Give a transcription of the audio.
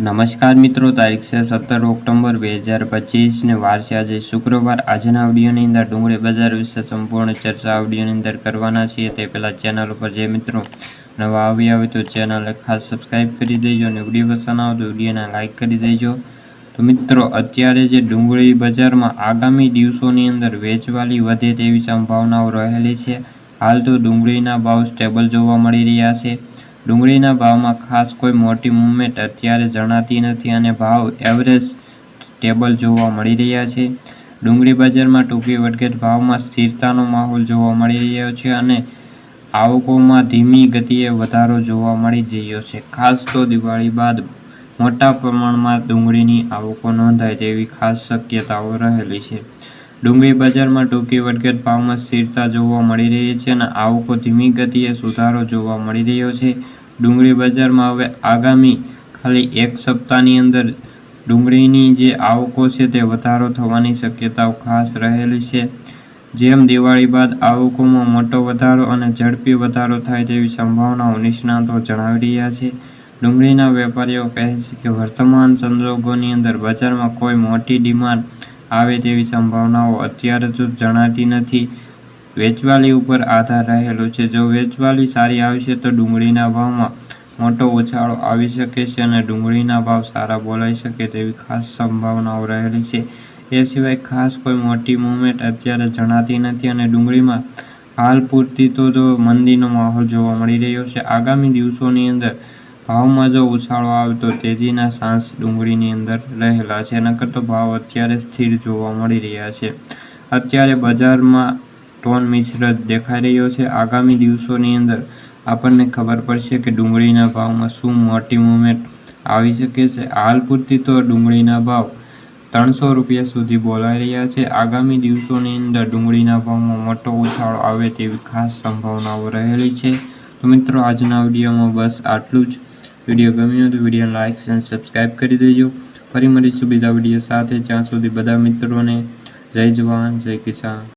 નમસ્કાર મિત્રો, તારીખ છે સત્તર ઓક્ટોબર બે હજાર પચીસને વાર છે આજે શુક્રવાર. આજના ઓડિયોની અંદર ડુંગળી બજાર વિશે સંપૂર્ણ ચર્ચા ઓડિયોની અંદર કરવાના છીએ. તે પહેલાં ચેનલ ઉપર જે મિત્રો નવા આવ્યા હોય તો ચેનલને ખાસ સબસ્ક્રાઈબ કરી દેજો અને વીડિયો પસંદ આવે તો વિડીયોને લાઇક કરી દેજો. તો મિત્રો, અત્યારે જે ડુંગળી બજારમાં આગામી દિવસોની અંદર વેચવાલી વધે તેવી સંભાવનાઓ રહેલી છે. હાલ તો ડુંગળીના ભાવ સ્ટેબલ જોવા મળી રહ્યા છે. ડુંગળીના ભાવમાં ખાસ કોઈ મોટી મૂવમેન્ટ અત્યારે જણાતી નથી અને ભાવ એવરેજ સ્ટેબલ જોવા મળી રહ્યા છે. ડુંગળી બજારમાં ટૂંકી વટગેટ ભાવમાં સ્થિરતાનો માહોલ જોવા મળી રહ્યો છે અને આવકોમાં ધીમી ગતિએ વધારો જોવા મળી રહ્યો છે. ખાસ તો દિવાળી બાદ મોટા પ્રમાણમાં ડુંગળીની આવકો નોંધાય તેવી ખાસ શક્યતાઓ રહેલી છે. ડુંગળી બજારમાં ટૂંકી વટકેટ ભાવમાં સ્થિરતા જોવા મળી રહી છે અને આવકો ધીમી ગતિએ સુધારો જોવા મળી રહ્યો છે. ડુંગળી બજારમાં હવે આગામી ખાલી એક સપ્તાહની અંદર ડુંગળીની જે આવકો છે તે વધારો થવાની શક્યતાઓ ખાસ રહેલી છે. જેમ દિવાળી બાદ આવકોમાં મોટો વધારો અને ઝડપી વધારો થાય તેવી સંભાવનાઓ નિષ્ણાતો જણાવી રહ્યા છે. ડુંગળીના વેપારીઓ કહે છે કે વર્તમાન સંજોગોની અંદર બજારમાં કોઈ મોટી ડિમાન્ડ આવે તેવી સંભાવનાઓ અત્યારે તો જણાતી નથી. વેચવાલી ઉપર આધાર રહેલો છે. જો વેચવાલી સારી આવશે તો ડુંગળીના ભાવમાં મોટો ઉછાળો આવી શકે છે અને ડુંગળીના ભાવ સારા બોલાઈ શકે તેવી ખાસ સંભાવનાઓ રહેલી છે. એ સિવાય ખાસ કોઈ મોટી મુવમેન્ટ અત્યારે જણાતી નથી અને ડુંગળીમાં હાલ પૂરતી તો જો મંદીનો માહોલ જોવા મળી રહ્યો છે. આગામી દિવસોની અંદર ભાવમાં જો ઉછાળો આવે તો તેજીના સાંસ ડુંગળીની અંદર રહેલા છે, નકર તો ભાવ અત્યારે સ્થિર જોવા મળી રહ્યા છે. અત્યારે બજારમાં ટોન મિશ્ર દેખાઈ રહ્યો છે. આગામી દિવસોની અંદર આપણને ખબર પડશે કે ડુંગળીના ભાવમાં શું મોટી મુવમેન્ટ આવી શકે છે. હાલ પૂરતી તો ડુંગળીના ભાવ ત્રણસો રૂપિયા સુધી બોલાઈ રહ્યા છે. આગામી દિવસોની અંદર ડુંગળીના ભાવમાં મોટો ઉછાળો આવે તેવી ખાસ સંભાવનાઓ રહેલી છે. તો મિત્રો, આજના વિડીયોમાં બસ આટલું જ. વીડિયો ગમ્યો તો વીડિયો લાઇક અને સબસ્ક્રાઈબ કરી દેજો. ફરી મળીશું બીજા વીડિયો સાથે. જ્યાં સુધી બધા મિત્રોને જય જવાન, જય કિસાન.